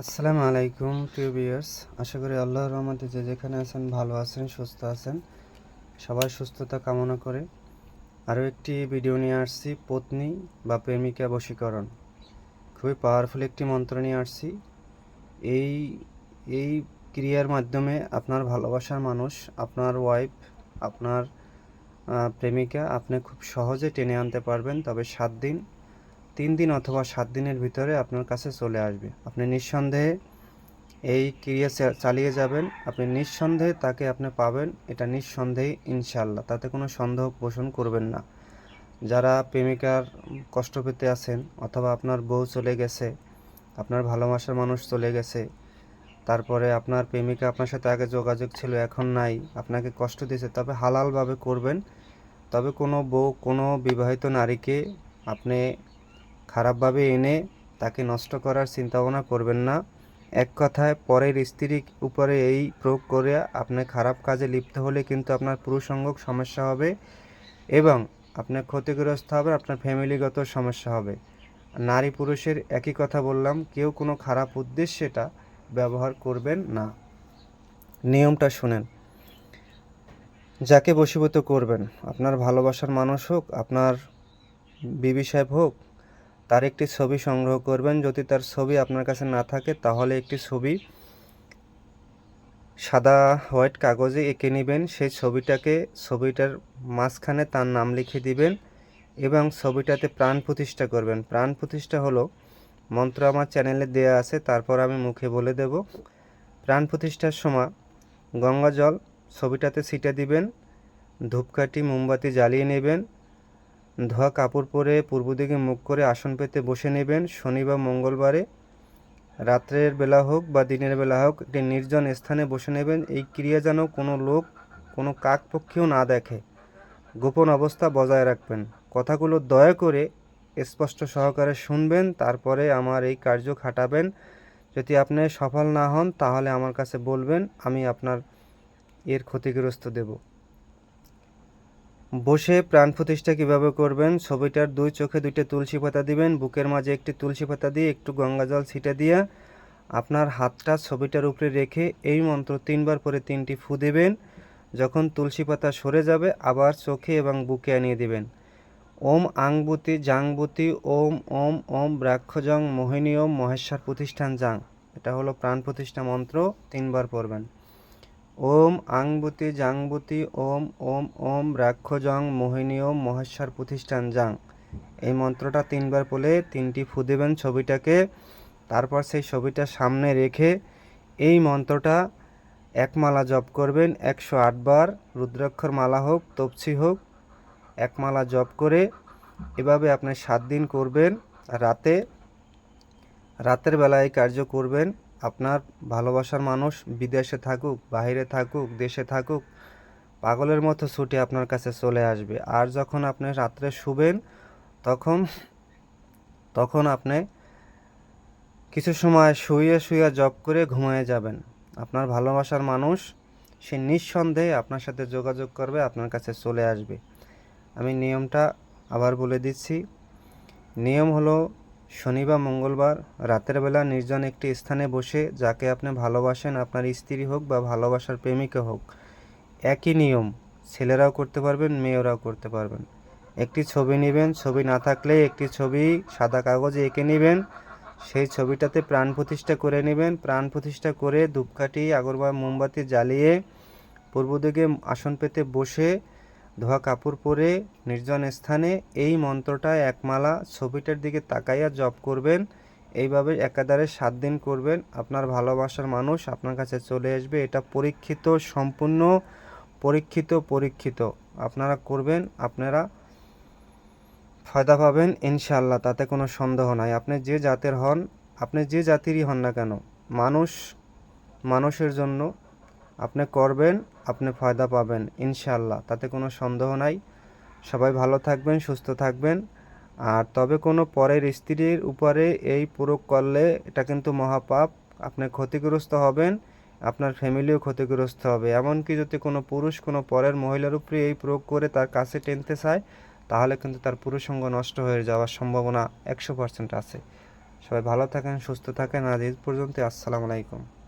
আসসালামু আলাইকুম ভিউয়ার্স। আশা করি আল্লাহর রহমতে যে যেখানে আছেন, ভালো আছেন, সুস্থ আছেন। সবাই সুস্থতা কামনা করে। আরও একটি ভিডিও নিয়ে আসছি, পত্নী বা প্রেমিকা বশীকরণ। খুবই পাওয়ারফুল একটি মন্ত্র নিয়ে আসছি। এই এই ক্রিয়ার মাধ্যমে আপনার ভালোবাসার মানুষ, আপনার ওয়াইফ আপনার প্রেমিকা আপনি খুব সহজে টেনে আনতে পারবেন। তবে সাত দিন তিন দিন অথবা সাত দিনের ভিতরে আপনার কাছে চলে আসবে। আপনি নিঃসন্দেহে এই ক্রিয়া চালিয়ে যাবেন। আপনি নিঃসন্দেহে তাকে আপনি পাবেন। এটা নিঃসন্দেহে ইনশাল্লাহ তাতে কোনো সন্দেহ পোষণ করবেন না। যারা প্রেমিকার কষ্ট পেতে আছেন অথবা আপনার বউ চলে গেছে, আপনার ভালোবাসার মানুষ চলে গেছে, তারপরে আপনার প্রেমিকা আপনার সাথে আগে যোগাযোগ ছিল, এখন নাই, আপনাকে কষ্ট দিয়েছে, তবে হালালভাবে করবেন। তবে কোনো বউ, কোনো বিবাহিত নারীকে আপনি খারাপভাবে এনে তাকে নষ্ট করার চিন্তাভাবনা করবেন না। এক কথায়, পরের স্ত্রীর উপরে এই প্রয়োগ করে আপনি খারাপ কাজে লিপ্ত হলে কিন্তু আপনার পুরুষাঙ্গক সমস্যা হবে এবং আপনার ক্ষতিগ্রস্ত হবে, আপনার ফ্যামিলিগত সমস্যা হবে। নারী পুরুষের একই কথা বললাম, কেউ কোনো খারাপ উদ্দেশ্যে এটা ব্যবহার করবেন না। নিয়মটা শুনেন। যাকে বশীভূত করবেন, আপনার ভালোবাসার মানুষ হোক, আপনার বিবি সাহেব হোক তার একটি ছবি সংগ্রহ করবেন। যদি তার ছবি আপনার কাছে না থাকে, তাহলে একটি ছবি সাদা হোয়াইট কাগজে এঁকে নেবেন। সেই ছবিটাকে, ছবিটার মাঝখানে তার নাম লিখে দিবেন এবং ছবিটাতে প্রাণ প্রতিষ্ঠা করবেন। প্রাণ প্রতিষ্ঠা হলো, মন্ত্র আমার চ্যানেলে দেয়া আছে, তারপর আমি মুখে বলে দেব। প্রাণ প্রতিষ্ঠার সময় গঙ্গা জল ছবিটাতে ছিটে দিবেন, ধূপকাঠি, মোমবাতি জ্বালিয়ে নেবেন ধোয়া কাপড় পরে পূর্ব দিকে মুখ করে আসন পেতে বসে নেবেন শনি বা মঙ্গলবারে। রাত্রের বেলা হোক বা দিনের বেলা হোক, একটি নির্জন স্থানে বসে নেবেন। এই ক্রিয়া যেন কোনো লোক, কোনো কাক পক্ষীও না দেখে। গোপন অবস্থা বজায় রাখবেন। কথাগুলো দয়া করে স্পষ্ট সহকারে শুনবেন, তারপরে আমার এই কার্য খাটাবেন। যদি আপনি সফল না হন, তাহলে আমার কাছে বলবেন, আমি আপনার এর ক্ষতিগ্রস্ত দেব। বসে প্রাণ প্রতিষ্ঠা কীভাবে করবেন? ছবিটার দুই চোখে দুইটা তুলসী পাতা দিবেন, বুকের মাঝে একটি তুলসী পাতা দিয়ে একটু গঙ্গা জল ছিটে দিয়ে আপনার হাতটা ছবিটার উপরে রেখে এই মন্ত্র তিনবার পরে তিনটি ফু দেবেন। যখন তুলসী পাতা সরে যাবে, আবার চোখে এবং বুকে আনিয়ে দিবেন। ওম আংবুতি জাংবুতি, ওম ওম ওম ব্রাক্ষজং মোহিনী ওম মহেশ্বর প্রতিষ্ঠান জাং। এটা হলো প্রাণ প্রতিষ্ঠা মন্ত্র, তিনবার পড়বেন। ওম আংবুতি জাংবুতি, ওম ওম ওম, রাক্ষজং, মোহিনী, ওম, মহেশ্বর প্রতিষ্ঠান জাং। এই মন্ত্রটা তিনবার বলে তিনটি ফু দেবেন ছবিটাকে। তারপর সেই ছবিটা সামনে রেখে এই মন্ত্রটা এক মালা জপ করবেন, একশো আটবার রুদ্রাক্ষর মালা হোক, তপসি হোক, এক মালা জপ করে এভাবে আপনি সাত দিন করবেন। রাতে, রাতের বেলায় কার্য করবেন। আপনার ভালোবাসার মানুষ বিদেশে থাকুক, বাইরে থাকুক, দেশে থাকুক, পাগলের মতো ছুটে আপনার কাছে চলে আসবে। আর যখন আপনি রাত্রে শুবেন, তখন তখন আপনি কিছু সময় শুয়ে শুয়ে জব করে ঘুমিয়ে যাবেন। আপনার ভালোবাসার মানুষ, সে নিঃসন্দেহে আপনার সাথে যোগাযোগ করবে, আপনার কাছে চলে আসবে। আমি নিয়মটা আবার বলে দিচ্ছি। নিয়ম হলো শনি বা মঙ্গলবার রাতের বেলা নির্জন একটি স্থানে বসে যাকে আপনি ভালোবাসেন, আপনার স্ত্রী হোক বা ভালোবাসার প্রেমিকা হোক, একই নিয়ম ছেলেরাও করতে পারবেন, মেয়েরাও করতে পারবেন। একটি ছবি নেবেন, ছবি না থাকলে একটি ছবি সাদা কাগজে এঁকে নেবেন, সেই ছবিটাতে প্রাণ প্রতিষ্ঠা করে নেবেন। প্রাণ প্রতিষ্ঠা করে ধূপকাঠি আগরবা মোমবাতি জ্বালিয়ে পূর্ব দিকে আসন পেতে বসে ধোয়া কাপড় পরে নির্জন স্থানে এই মন্ত্রটা একমালা ছবিটার দিকে তাকাইয়া জপ করবেন। এইভাবে একাধারে সাত দিন করবেন। আপনার ভালোবাসার মানুষ আপনার কাছে চলে আসবে। এটা পরীক্ষিত, সম্পূর্ণ পরীক্ষিত পরীক্ষিত। আপনারা করবেন, আপনারা ফায়দা পাবেন ইনশাল্লাহ তাতে কোনো সন্দেহ নাই। আপনি যে জাতের হন, আপনি যে জাতিরই হন না কেন, মানুষ, মানুষের জন্য আপনি করবেন আপনি ফায়দা পাবেন ইনশাল্লাহ তাতে কোনো সন্দেহ নাই। সবাই ভালো থাকবেন, সুস্থ থাকবেন। আর তবে কোনো পরের স্ত্রীর উপরে এই প্রয়োগ করলে এটা কিন্তু মহাপাপ। আপনি ক্ষতিগ্রস্ত হবেন, আপনার ফ্যামিলিও ক্ষতিগ্রস্ত হবে। এমনকি যদি কোনো পুরুষ কোনো পরের মহিলার উপরে এই প্রয়োগ করে তার কাছে টেনতে চায়, তাহলে কিন্তু তার পুরুষঙ্গ নষ্ট হয়ে যাওয়ার সম্ভাবনা একশো পার্সেন্ট আছে। সবাই ভালো থাকেন, সুস্থ থাকেন। আজ এই পর্যন্ত আসসালামু আলাইকুম।